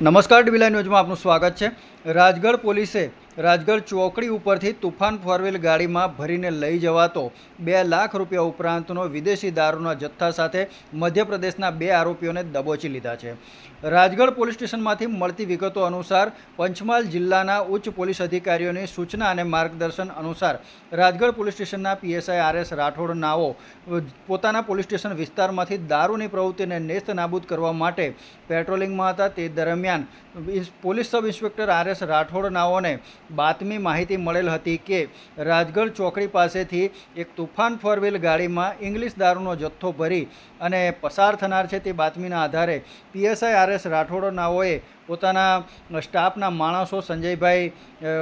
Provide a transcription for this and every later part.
નમસ્કાર ડીબીલાઈ ન્યૂઝમાં આપનું સ્વાગત છે. રાજગઢ પોલીસે રાજગઢ ચોકડી ઉપરથી તુફાન ફોરવ્હીલ ગાડીમાં ભરીને લઈ જવાતો બે લાખ રૂપિયા ઉપરાંતનો વિદેશી દારૂના જથ્થા સાથે મધ્યપ્રદેશના બે આરોપીઓને દબોચી લીધા છે. રાજગઢ પોલીસ સ્ટેશનમાંથી મળતી વિગતો અનુસાર પંચમહાલ જિલ્લાના ઉચ્ચ પોલીસ અધિકારીઓની સૂચના અને માર્ગદર્શન અનુસાર રાજગઢ પોલીસ સ્ટેશનના પીએસઆઈ આર એસ રાઠોડ નાઓ પોતાના પોલીસ સ્ટેશન વિસ્તારમાંથી દારૂની પ્રવૃત્તિને નેસ્ત નાબૂદ કરવા માટે પેટ્રોલિંગમાં હતા. તે દરમિયાન police sub inspector R S Rathod નાઓને બાતમી માહિતી મળેલ હતી કે રાજગઢ ચોકડી પાસેથી એક તુફાન ફોર વ્હીલ ગાડીમાં ઇંગ્લિશ દારૂનો જથ્થો ભરી અને પસાર થનાર છે તે બાતમીના આધારે પીએસઆઈ આર એસ પોતાના સ્ટાફના માણસો સંજયભાઈ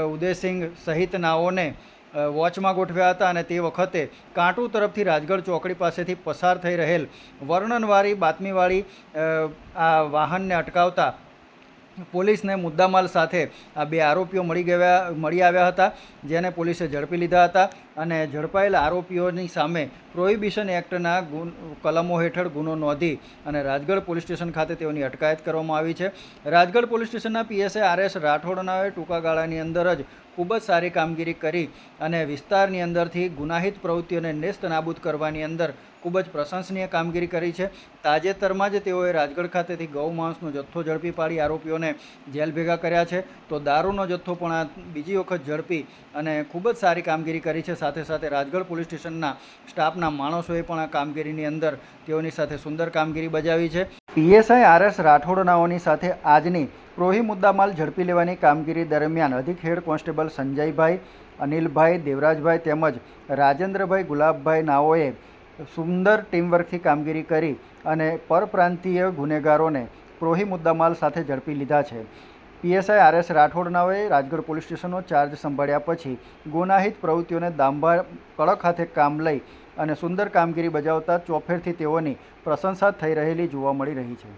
ઉદયસિંહ સહિત નાઓને વોચમાં ગોઠવ્યા હતા અને તે વખતે કાંટુ તરફથી રાજગઢ ચોકડી પાસેથી પસાર થઈ રહેલ વર્ણનવાળી બાતમીવાળી આ વાહનને અટકાવતા પોલીસને મુદ્દામાલ સાથે આ બે આરોપીઓ મળી ગયા, મળી આવ્યા હતા, જેને પોલીસે ઝડપી લીધા હતા અને ઝડપાયેલા આરોપીઓની સામે પ્રોહિબિશન એક્ટના ગુન, કલમો હેઠળ ગુનો નોંધી અને રાજગઢ પોલીસ સ્ટેશન ખાતે તેઓની અટકાયત કરવામાં આવી છે. રાજગઢ પોલીસ સ્ટેશનના પીએસએ આર એસ રાઠોડનાએ ટૂંકા ગાળાની અંદર જ ખૂબ જ સારી કામગીરી કરી અને વિસ્તારની અંદરથી ગુનાહિત પ્રવૃત્તિઓને નેસ્ત નાબૂદ કરવાની અંદર ખૂબ જ પ્રશંસનીય કામગીરી કરી છે. તાજેતરમાં જ તેઓએ રાજગઢ ખાતેથી ગૌ માંસનો જથ્થો ઝડપી પાડી આરોપીઓને જેલ ભેગા કર્યા છે. તો દારૂનો જથ્થો પણ આ બીજી વખત ઝડપી અને ખૂબ જ સારી કામગીરી કરી છે. સાથે સાથે રાજગઢ પોલીસ સ્ટેશનના સ્ટાફના માણસોએ પણ આ કામગીરીની અંદર તેઓની સાથે સુંદર કામગીરી બજાવી છે. પીએસઆઈ આર એસ રાઠોડનાઓની સાથે આજની પ્રોહી મુદ્દામાલ ઝડપી લેવાની કામગીરી દરમિયાન અધિક હેડ કોન્સ્ટેબલ સંજયભાઈ, અનિલભાઈ, દેવરાજભાઈ તેમજ રાજેન્દ્રભાઈ ગુલાબભાઈ નાઓએ સુંદર ટીમવર્કથી કામગીરી કરી અને પરપ્રાંતીય ગુનેગારોને પ્રોહી મુદ્દામાલ સાથે ઝડપી લીધા છે. પીએસઆઈ આર એસ રાઠોડનાઓએ રાજગઢ પોલીસ સ્ટેશનનો ચાર્જ સંભાળ્યા પછી ગુનાહિત પ્રવૃત્તિઓને દાંભા કડક હાથે કામ લઈ અને સુંદર કામગીરી બજાવતા ચોફેરથી તેઓની પ્રશંસા થઈ રહેલી જોવા મળી રહી છે.